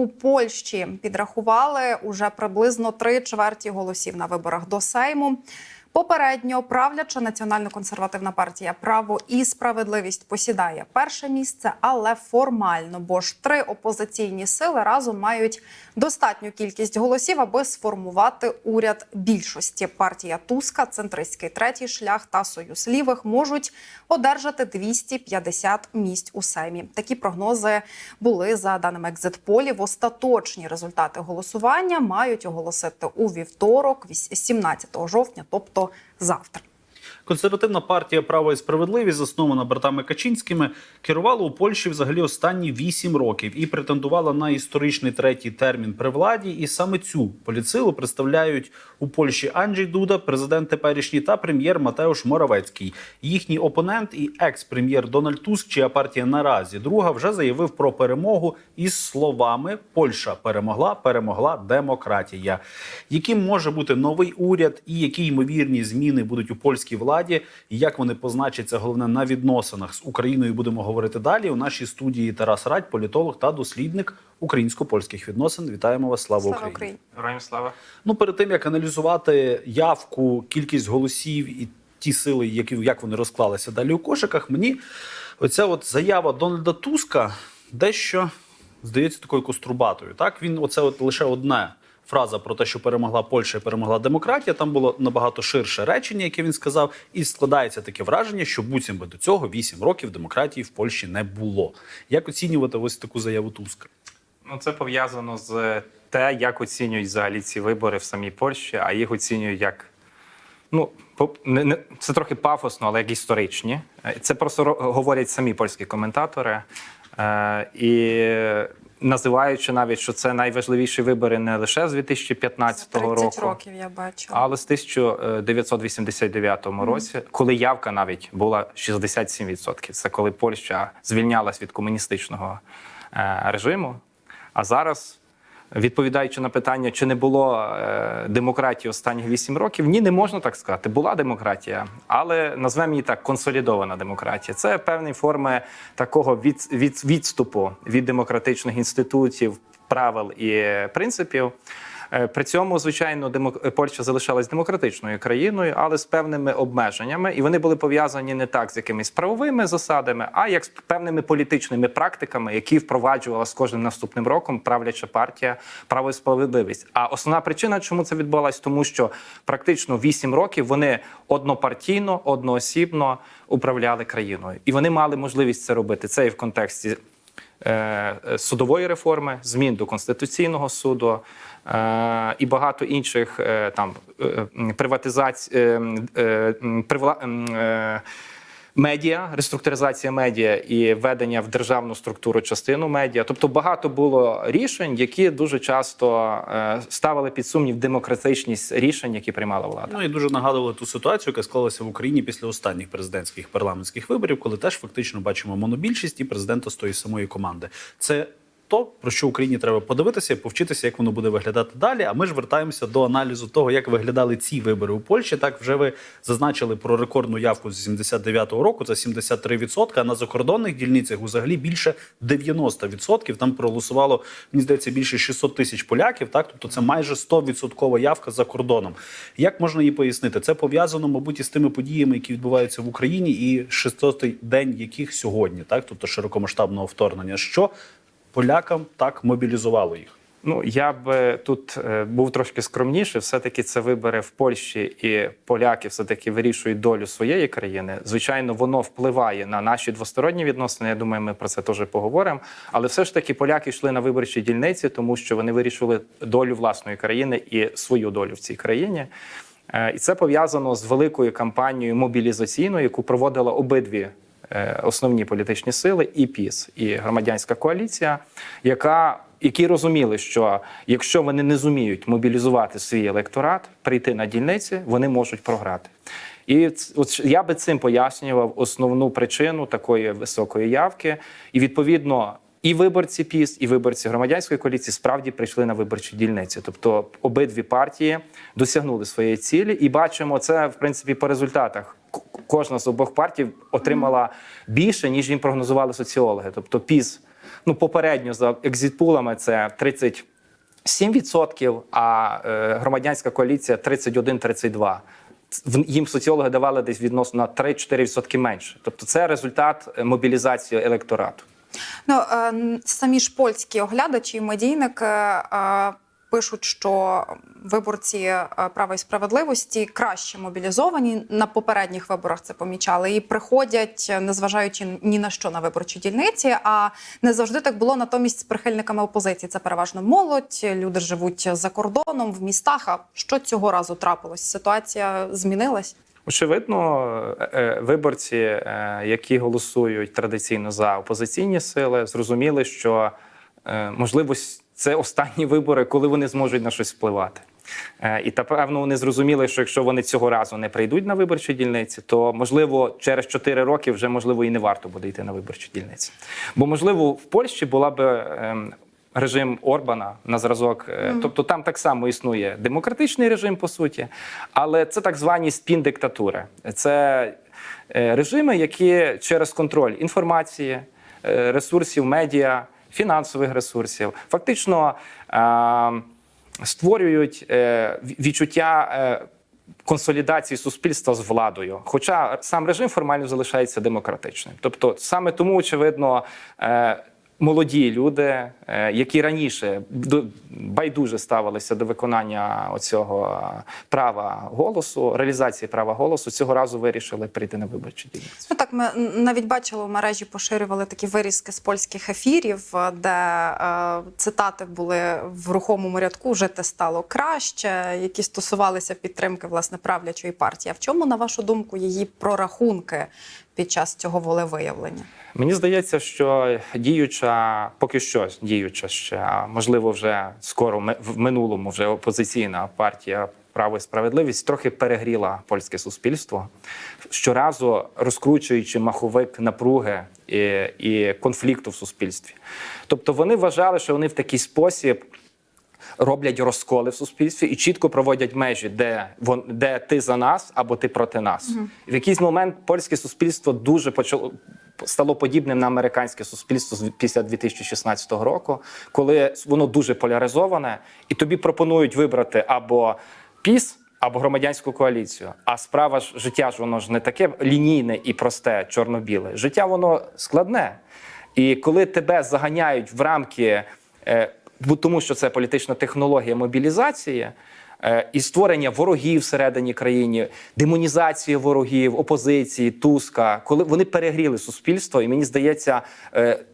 у Польщі підрахували уже приблизно три чверті голосів на виборах до Сейму. Попередньо правляча національно-консервативна партія Право і справедливість посідає перше місце, але формально, бо ж три опозиційні сили разом мають достатню кількість голосів, аби сформувати уряд більшості. Партія Туска, центристський третій шлях та союз лівих можуть одержати 250 місць у Сеймі. Такі прогнози були за даними екзитполів. Остаточні результати голосування мають оголосити у вівторок, вісь- 17 жовтня, тобто завтра. Консервативна партія Право і справедливість, заснована братами Качинськими, керувала у Польщі взагалі останні вісім років і претендувала на історичний третій термін при владі. І саме цю поліцилу представляють у Польщі Анджей Дуда, президент теперішній та прем'єр Матеуш Моравецький. Їхній опонент і екс-прем'єр Дональд Туск, чия партія наразі друга, вже заявив про перемогу із словами: Польща перемогла, перемогла демократія. Яким може бути новий уряд, і які ймовірні зміни будуть у польській владі, і як вони позначаться головне на відносинах з Україною? Будемо говорити далі. У нашій студії Тарас Радь, політолог та дослідник українсько-польських відносин. Вітаємо вас! Слава, Слава Україні! Україні! Героям слава. Ну перед тим як аналізувати явку, кількість голосів і ті сили, які як вони розклалися далі у кошиках, мені оця от заява Дональда Туска дещо здається такою кострубатою. Так він оце от лише одне. Фраза про те, що перемогла Польща перемогла демократія, там було набагато ширше речення, яке він сказав, і складається таке враження, що буцім би до цього 8 років демократії в Польщі не було. Як оцінювати ось таку заяву Туска? Ну це пов'язано з те, як оцінюють взагалі ці вибори в самій Польщі, а їх оцінюють як. Ну, це трохи пафосно, але як історичні. Е, Це просто ро- говорять самі польські коментатори. Е, і називаючи навіть, що це найважливіші вибори не лише з 2015 30 року, років я бачу, але з 1989 році, коли явка навіть була 67%. Це коли Польща звільнялась від комуністичного е, режиму. А зараз, відповідаючи на питання, чи не було е, демократії останніх 8 років, ні, не можна так сказати. Була демократія, але назвемо її так консолідована демократія. Це певні форми такого від, від, відступу від демократичних інститутів, правил і принципів. Е, При цьому, звичайно. Польща залишалась демократичною країною, але з певними обмеженнями, і вони були пов'язані не так з якимись правовими засадами, а як з певними політичними практиками, які впроваджувала з кожним наступним роком правляча партія право і справедливість. А основна причина, чому це відбувалось, тому що практично 8 років вони однопартійно, одноосібно управляли країною, і вони мали можливість це робити. Це і в контексті судової реформи, змін до конституційного суду е, і багато інших е, там е, приватизацій е, е, е, медіа, реструктуризація медіа і введення в державну структуру частину медіа. Тобто багато було рішень, які дуже часто е, ставили під сумнів демократичність рішень, які приймала влада. Ну і дуже нагадували ту ситуацію, яка склалася в Україні після останніх президентських парламентських виборів, коли теж фактично бачимо монобільшість і президента з тої самої команди. Це то, про що Україні треба подивитися і повчитися, як воно буде виглядати далі. А ми ж вертаємося до аналізу того, як виглядали ці вибори у Польщі. Так вже ви зазначили про рекордну явку з 79-го року. Це 73%, а на закордонних дільницях взагалі більше 90%. Там проголосувало мені здається більше 600 тисяч поляків. Так, тобто це майже 100% явка за кордоном. Як можна її пояснити? Це пов'язано, мабуть, із тими подіями, які відбуваються в Україні, і 600-й день яких сьогодні, так, тобто широкомасштабного вторгнення. Що полякам так мобілізувало їх? Ну я б тут е, був трошки скромніший. Все таки це вибори в Польщі, і поляки все таки вирішують долю своєї країни. Звичайно, воно впливає на наші двосторонні відносини. Я думаю, ми про це теж поговоримо. Але все ж таки поляки йшли на виборчі дільниці, тому що вони вирішили долю власної країни і свою долю в цій країні. Е, І це пов'язано з великою кампанією мобілізаційною, яку проводила обидві основні політичні сили, і ПІС, і громадянська коаліція, яка які розуміли, що якщо вони не зуміють мобілізувати свій електорат, прийти на дільниці, вони можуть програти. І от я би цим пояснював основну причину такої високої явки. І відповідно і виборці ПІС, і виборці громадянської коаліції справді прийшли на виборчі дільниці. Тобто обидві партії досягнули своєї цілі, і бачимо це в принципі по результатах. Кожна з обох партій отримала більше, ніж їм прогнозували соціологи. Тобто ПІС ну попередньо за екзитпулами це 37%, а е, громадянська коаліція 31-32%. В- Їм соціологи давали десь відносно на 3-4% менше. Тобто це результат е, мобілізації електорату. Ну е, самі ж польські оглядачі і медійники пишуть, що виборці е, права і справедливості краще мобілізовані на попередніх виборах. Це помічали і приходять, е, незважаючи ні на що на виборчі дільниці. А не завжди так було натомість з прихильниками опозиції. Це переважно молодь. Люди живуть за кордоном в містах. А що цього разу трапилось? Ситуація змінилась. Очевидно, е, виборці, які голосують традиційно за опозиційні сили, зрозуміли, що можливо це останні вибори, коли вони зможуть на щось впливати. Е, І та певно вони зрозуміли, що якщо вони цього разу не прийдуть на виборчі дільниці, то можливо через 4 роки вже можливо і не варто буде йти на виборчі дільниці. Бо можливо в Польщі була би ем, режим Орбана на зразок. е, Тобто там так само існує демократичний режим, по суті, але це так звані спін-диктатури. Це е, режими, які через контроль інформації, ресурсів медіа, фінансових ресурсів, фактично е, створюють е, відчуття. е, Консолідації суспільства з владою, хоча сам режим формально залишається демократичним. Тобто, саме тому, очевидно, е, молоді люди, е, які раніше байдуже ставилися до виконання оцього е, права голосу, реалізації права голосу, цього разу вирішили прийти на виборчі дільниці. Ну так ми навіть бачили в мережі, поширювали такі вирізки з польських ефірів, е, де е, цитати були в рухомому рядку жити стало краще, які стосувалися підтримки власне правлячої партії. А в чому, на вашу думку, її прорахунки під час цього волевиявлення? Мені здається, що діюча, поки що діюча ще, можливо, вже скоро в минулому вже опозиційна партія право і справедливість трохи перегріла польське суспільство, щоразу розкручуючи маховик напруги і, і конфлікту в суспільстві. Тобто вони вважали, що вони в такий спосіб роблять розколи в суспільстві і чітко проводять межі, де де ти за нас або ти проти нас. І в якийсь момент польське суспільство дуже почало стало подібним на американське суспільство після 2016 року, коли воно дуже поляризоване, і тобі пропонують вибрати або піс. Або громадянську коаліцію, а справа ж життя ж воно ж не таке лінійне і просте, чорно-біле. Життя воно складне. І коли тебе заганяють в рамки е, тому що це політична технологія мобілізації е, і створення ворогів всередині країни, демонізація ворогів, опозиції, Туска, коли вони перегріли суспільство, і мені здається. е,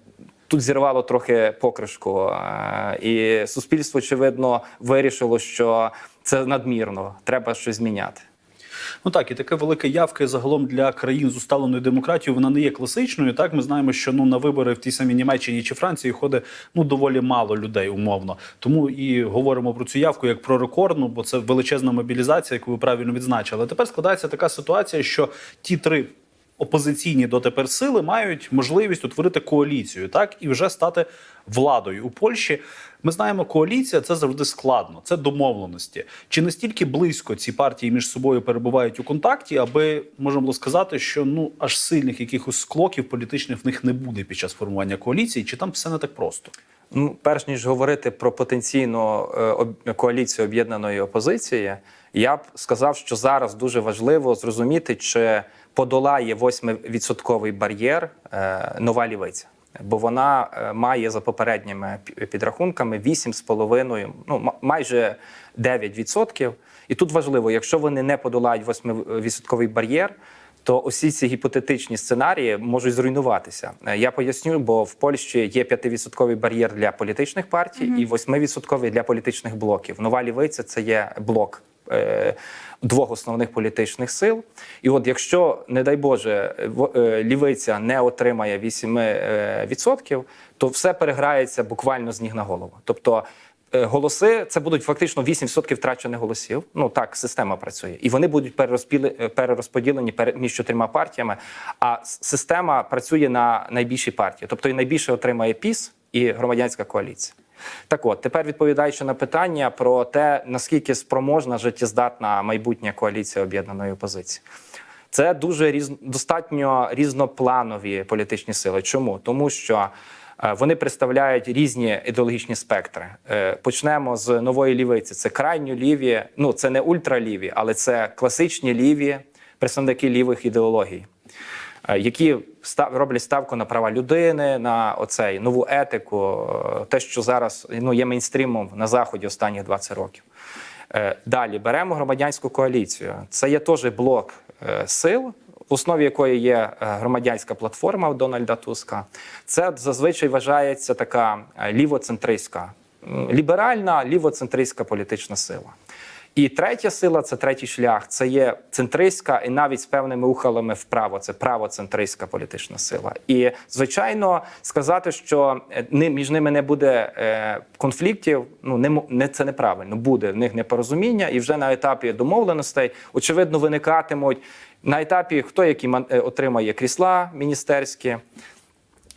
Тут зірвало трохи покришку, е, і суспільство, очевидно, вирішило, що це надмірно, треба щось зміняти. Ну так, і таке велика явка загалом для країн з усталеною демократією, вона не є класичною. Так, ми знаємо, що ну на вибори в тій самій Німеччині чи Франції ходить ну доволі мало людей, умовно. Тому і говоримо про цю явку як про рекордну, бо це величезна мобілізація, яку ви правильно відзначили. Тепер складається така ситуація, що ті три. Опозиційні дотепер сили мають можливість утворити коаліцію, так і вже стати владою у Польщі. Ми знаємо, коаліція це завжди складно, це домовленості. Чи настільки близько ці партії між собою перебувають у контакті, аби можна було сказати, що ну аж сильних якихось склоків політичних в них не буде під час формування коаліції, чи там все не так просто? Ну, перш ніж говорити про потенційну е, коаліцію об'єднаної опозиції, я б сказав, що зараз дуже важливо зрозуміти, чи подолає 8% бар'єр е, нова лівиця. Бо вона е, має за попередніми пі- підрахунками 8,5%, ну майже 9%. І тут важливо, якщо вони не подолають 8% бар'єр, то усі ці гіпотетичні сценарії можуть зруйнуватися. Е, Я поясню, бо в Польщі є 5% бар'єр для політичних партій і 8% для політичних блоків. Нова лівиця це є блок. Е, Двох основних політичних сил, і от якщо, не дай Боже, е, лівиця не отримає 8%, то все переграється буквально з ніг на голову. Тобто е, голоси це будуть фактично 8% втрачених голосів. Ну так система працює, і вони будуть е, перерозподілені між чотирма партіями. А система працює на найбільшій партії, тобто і найбільше отримає ПІС і громадянська коаліція. Так от, тепер відповідаючи на питання про те, наскільки спроможна життєздатна майбутня коаліція об'єднаної опозиції. Це дуже різ... достатньо різнопланові політичні сили. Чому? Тому що Е, Вони представляють різні ідеологічні спектри. Е, Почнемо з нової лівиці. Це крайньо ліві, ну це не ультраліві, але це класичні ліві представники лівих ідеологій, які став, роблять ставку на права людини, на оцей нову етику, е, те, що зараз ну, є мейнстрімом на заході останніх 20 років. Е, Далі беремо громадянську коаліцію. Це є теж блок е, сил, в основі якої є е, громадянська платформа Дональда Туска. Це зазвичай вважається така е, лівоцентристська, ліберальна лівоцентристська політична сила. І третя сила це третій шлях. Це є центристська і навіть з певними ухилами вправо. Це правоцентристська політична сила. І звичайно, сказати, що е, між ними не буде е, конфліктів, ну не, не це неправильно. Буде в них непорозуміння, і вже на етапі домовленостей очевидно виникатимуть на етапі, хто які е, отримає крісла міністерські.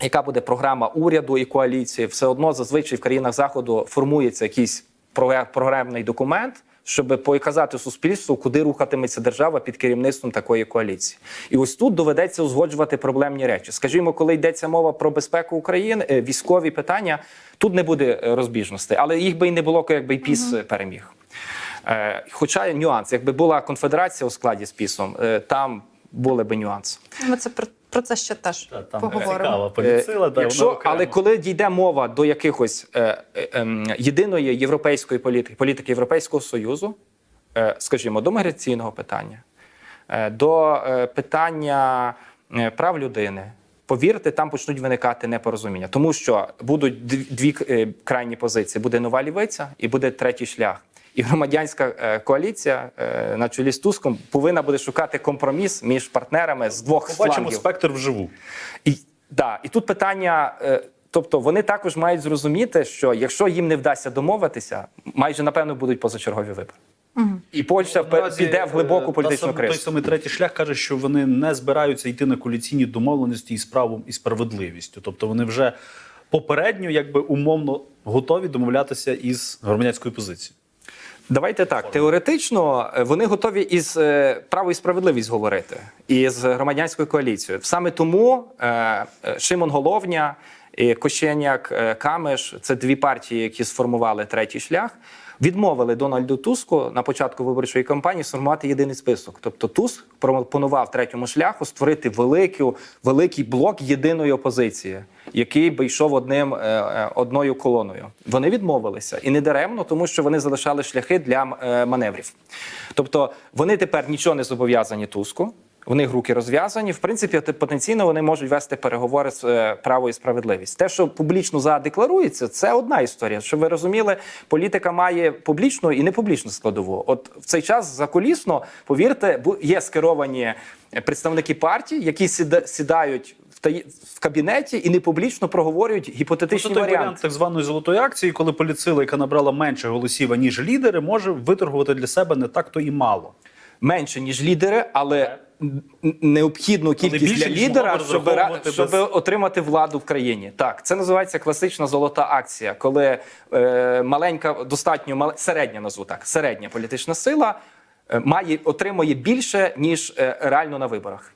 Яка буде програма уряду і коаліції? Все одно зазвичай в країнах заходу формується якийсь програ- програмний документ, щоб показати суспільству, куди рухатиметься держава під керівництвом такої коаліції. І ось тут доведеться узгоджувати проблемні речі. Скажімо, коли йдеться мова про безпеку України, е, військові питання, тут не буде е, розбіжностей, але їх би і не було, якби і піс е, переміг. Хоча нюанс, якби була конфедерація у складі з пісом, там були би нюанси. Ми це про, це ще теж Та, там поговоримо. Е, та, якщо, але коли дійде мова до якихось е, е, е, єдиної європейської політики, політики Європейського Союзу, е, скажімо, до міграційного питання, е, до е, питання е, прав людини. Повірте, там почнуть виникати непорозуміння, тому що будуть дві, е, крайні позиції: буде нова лівиця і буде третій шлях. І громадянська е, коаліція е, на чолі з Туском повинна буде шукати компроміс між партнерами з двох побачимо флангів. спектр вживу. І, да, і тут питання. Тобто вони також мають зрозуміти, що якщо їм не вдасться домовитися, майже напевно будуть позачергові вибори. І Польща впе- Наразі, піде в глибоку е, політичну сам- Той самий третій шлях каже, що вони не збираються йти на коаліційні домовленості із правом і справедливістю. Тобто вони вже попередньо, якби умовно, готові домовлятися із громадянською позицією. Давайте так. Теоретично е, вони готові із е, право і справедливість говорити і з громадянською коаліцією. Саме тому Шимон Головня і Кощеняк Камеш це дві партії, які сформували третій шлях. Відмовили Дональду Туску на початку виборчої кампанії сформувати єдиний список. Тобто Туск пропонував третьому шляху створити великий, великий блок єдиної опозиції, який би йшов одним е, е, одною колоною. Вони відмовилися і не даремно, тому що вони залишали шляхи для е, маневрів. Тобто вони тепер нічого не зобов'язані Туску. В них руки розв'язані. В принципі, потенційно вони можуть вести переговори з е, право і справедливість. Те, що публічно задекларується, це одна історія. Щоб ви розуміли, політика має публічну і непублічну складову. От в цей час закулісно, повірте, є скеровані представники партій, які сіда- сідають в кабінеті і непублічно проговорюють Тобто гіпотетичні варіанти. варіант так званої золотої акції, коли політсила, яка набрала менше голосів, ніж лідери, може виторгувати для себе не так то і мало. менше ніж лідери, але необхідну кількість для лідера, щоб, щоб без- отримати владу в країні. Так, це називається класична золота акція, коли е, маленька, достатньо мал- середня назву так, середня політична сила е, має отримує більше ніж е, реально на виборах.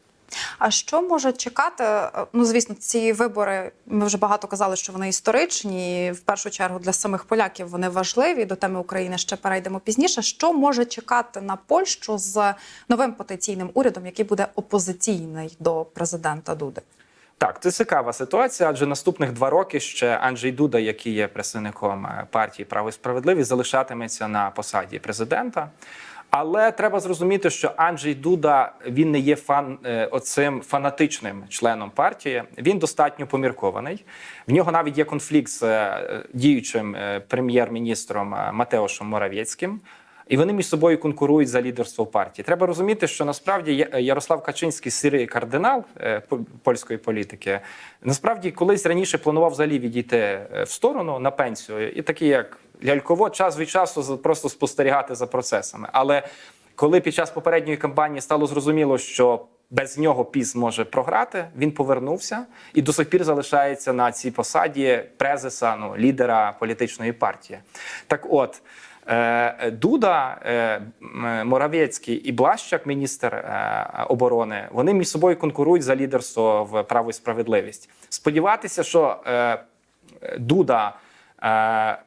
А що може чекати? Е, Ну, звісно, ці вибори ми вже багато казали, що вони історичні. В першу чергу для самих поляків вони важливі. До теми України ще перейдемо пізніше. Що може чекати на Польщу з новим потенційним урядом, який буде опозиційний до президента Дуди? Так, це цікава ситуація, адже наступних два роки ще Анджей Дуда, який є представником е, партії Право і справедливість, залишатиметься на посаді президента. Але треба зрозуміти, що Анджей Дуда він не є фан е, оцим фанатичним членом партії. Він достатньо поміркований. В нього навіть є конфлікт з е, діючим е, прем'єр-міністром Матеошем Моравєцьким. І вони між собою конкурують за лідерство партії. Треба розуміти, що насправді Ярослав Качинський сирий кардинал польської політики. Насправді, колись раніше планував взагалі відійти в сторону на пенсію, і такий як ляльково час від часу просто спостерігати за процесами. Але коли під час попередньої кампанії стало зрозуміло, що без нього піс може програти, він повернувся і до сих пір залишається на цій посаді презеса, ну лідера політичної партії. Так, от. Е, Дуда, е, Моравецький і Блащак, міністр е, оборони, вони між собою конкурують за лідерство в право і справедливість. Сподіватися, що е, Дуда е,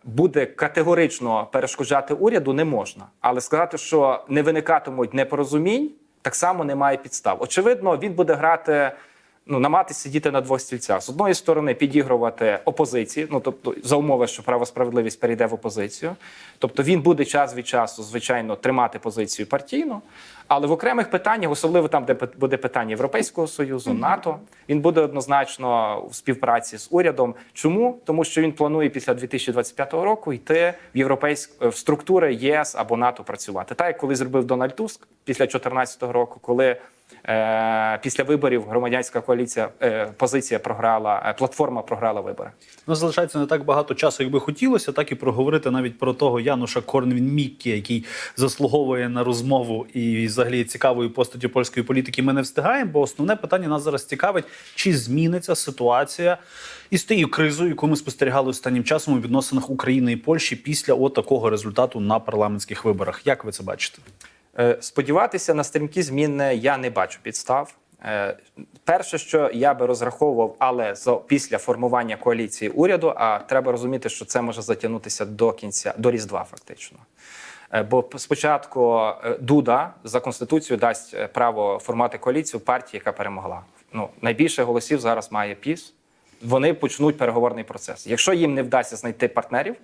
буде категорично перешкоджати уряду, не можна. Але сказати, що не виникатимуть непорозумінь, так само немає підстав. Очевидно, він буде грати. Ну, намагатися сидіти на двох стільцях. З одної сторони, підігрувати опозиції, ну тобто за умови, що право справедливість перейде в опозицію. Тобто він буде час від часу, звичайно, тримати позицію партійну, але в окремих питаннях, особливо там, де буде питання Європейського союзу, НАТО, він буде однозначно в співпраці з урядом. Чому? Тому що він планує після 2025 року йти в європейськ в структури ЄС або НАТО працювати. Так як коли зробив Дональд Туск після 2014 року, коли е, після виборів громадянська коаліція е, позиція програла, е, платформа програла вибори. У нас залишається не так багато часу, як би хотілося, так і проговорити навіть про того Януша Корнвін Міккі, який заслуговує на розмову і взагалі цікавою постаттю польської політики. Ми не встигаємо, бо основне питання нас зараз цікавить, чи зміниться ситуація із тією кризою, яку ми спостерігали останнім часом у відносинах України і Польщі після от такого результату на парламентських виборах. Як ви це бачите? Е, Сподіватися на стрімкі зміни я не бачу підстав. Е, Перше, що я би розраховував, але після формування коаліції уряду, а треба розуміти, що це може затягнутися до кінця до Різдва, фактично. Е, Бо спочатку Дуда за конституцією дасть право формувати коаліцію партії, яка перемогла. Ну найбільше голосів зараз має ПІС. Вони почнуть переговорний процес. Якщо їм не вдасться знайти партнерів,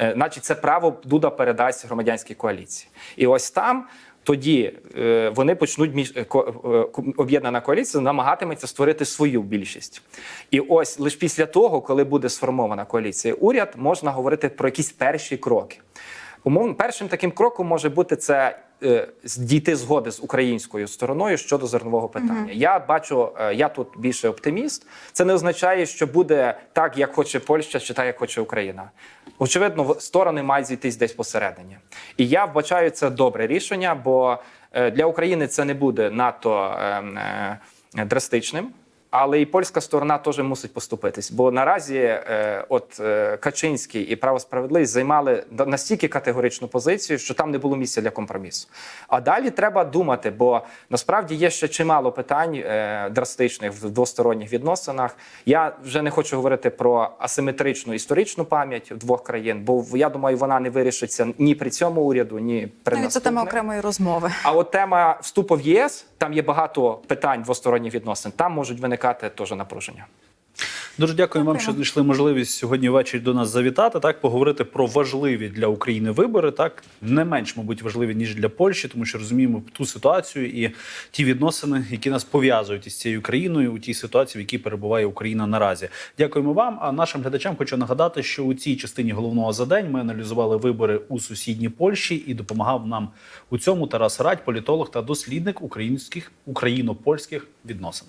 значить це право Дуда передасть громадянській коаліції. І ось там тоді е, вони почнуть між е, е, об'єднана коаліція намагатиметься створити свою більшість. І ось лише після того, коли буде сформована коаліція, уряд можна говорити про якісь перші кроки. Умовно, першим таким кроком може бути це е, дійти згоди з українською стороною щодо зернового питання. Я бачу, е, я тут більше оптиміст. Це не означає, що буде так, як хоче Польща, чи так, як хоче Україна. Очевидно, сторони мають зійтись десь посередині. І я вбачаю це добре рішення, бо е, для України це не буде надто ем, е, драстичним. Але і польська сторона теж мусить поступитись. Бо наразі, е, от е, Качинський і право справедливість займали настільки категоричну позицію, що там не було місця для компромісу. А далі треба думати, бо насправді є ще чимало питань е, драстичних в двосторонніх відносинах. Я вже не хочу говорити про асиметричну історичну пам'ять двох країн, бо я думаю, вона не вирішиться ні при цьому уряду, ні при Навіть це тема окремої розмови. А от тема вступу в ЄС, там є багато питань двосторонніх відносин. Там можуть виникати теж напруження. Дуже дякую вам, що знайшли можливість сьогодні ввечері до нас завітати. Так поговорити про важливі для України вибори, так не менш, мабуть, важливі ніж для Польщі, тому що розуміємо ту ситуацію і ті відносини, які нас пов'язують із цією країною у тій ситуації, в якій перебуває Україна наразі. Дякуємо вам. А нашим глядачам хочу нагадати, що у цій частині головного за день ми аналізували вибори у сусідній Польщі і допомагав нам у цьому Тарас Радь, політолог та дослідник українських україно-польських відносин.